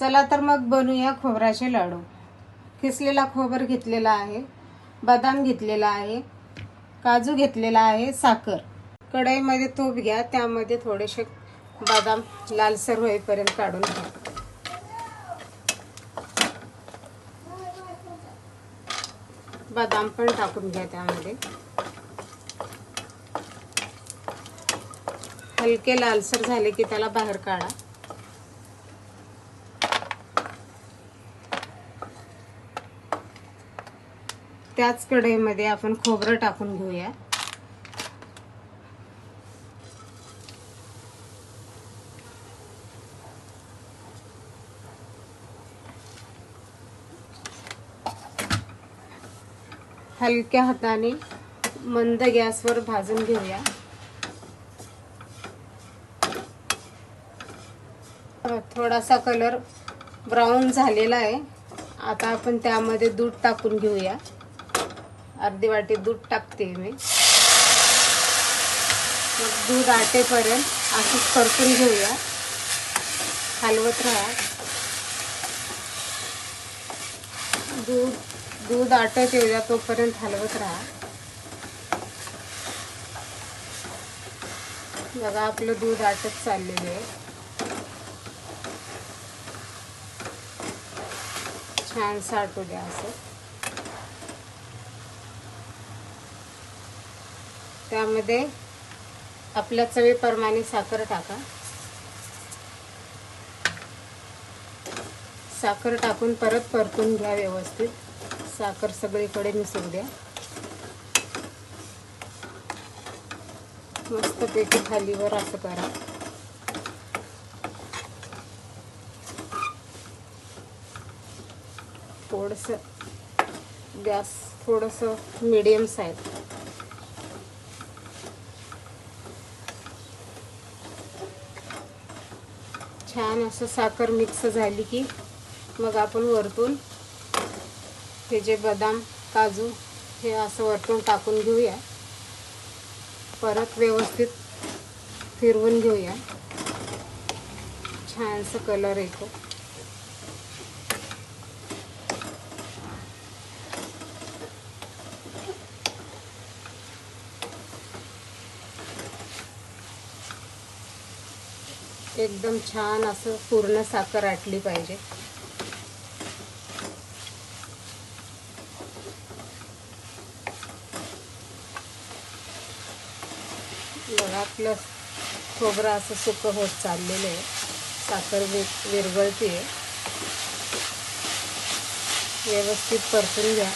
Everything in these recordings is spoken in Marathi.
चला तर मग बनवूया खोबऱ्याचे लाडू. किसलेला खोबर घेतलेला आहे बदाम घेतलेला आहे काजू घेतलेला आहे साखर. कढईमध्ये तूप घ्या त्यामध्ये थोडेसे बदाम लालसर होईपर्यंत काढून घ्या. बदाम पण टाकून घ्या त्यामध्ये. हलके लालसर झाले की त्याला बाहेर काढा. त्याच कढईमध्ये आपण खोबरं टाकून घेऊया. हलक्या हाताने मंद गॅसवर भाजून घेऊया. थोडासा कलर ब्राऊन झालेला आहे. आता आपण त्यामध्ये दूध टाकून घेऊया. अर्धी वाटी दूध टाकते मी. मग दूध आटेपर्यंत असंच परतून घेऊया. हलवत राहा. दूध दूध आटत येऊया तोपर्यंत हलवत राहा. बघा आपलं दूध आटत चाललेलं आहे. छान साठू द्या असं. त्यामध्ये आपल्या चवीप्रमाणे साखर टाका. साखर टाकून परत परतून घ्या व्यवस्थित. साखर सगळीकडे मिसळू द्या. मस्तपैकी खालीवर असं करा. थोडंसं गॅस थोडंसं मीडियम साईज छान असं साखर मिक्स झाली की मग आपण वरतून हे जे बदाम काजू हे असं वरतून टाकून घेऊया. परत व्यवस्थित फिरवून घेऊया. छानसं कलर येतो. एकदम छान असं पूर्ण साखर आटली पाहिजे. बघा आपलं खोबरं असं सुकं होत चाललेलं आहे. साखर वे आहे व्यवस्थित परतून घ्या.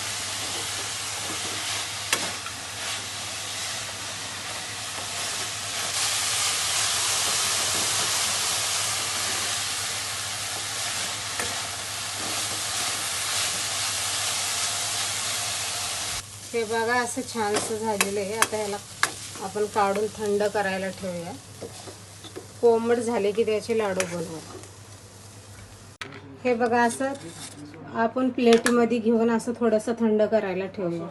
हे बघा असं छानसं झालेलं आहे. आता ह्याला आपण काढून थंड करायला ठेवूया. कोमट झाले की त्याचे लाडू बनवू. हे बघा असं आपण प्लेटमध्ये घेऊन असं थोडंसं थंड करायला ठेवूया.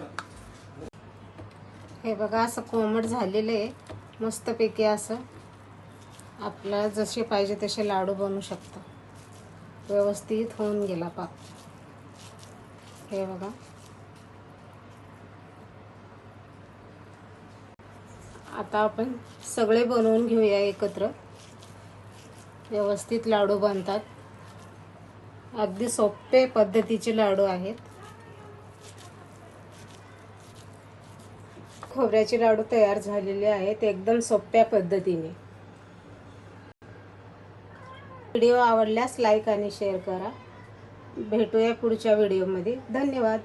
हे बघा असं कोमट झालेलं आहे. मस्तपैकी असं आपल्याला जसे पाहिजे तसे लाडू बनवू शकता. व्यवस्थित होऊन गेला पाक. हे बघा. आता आपण सगळे बनवून घेऊया एकत्र. व्यवस्थित लाडू बनतात. अगदी सोपे पद्धतीचे लाडू आहेत. खोबऱ्याचे लाडू तयार झालेले आहेत एकदम सोप्या पद्धतीने. व्हिडिओ आवडल्यास लाईक आणि शेअर करा. भेटूया पुढच्या व्हिडिओमध्ये. धन्यवाद.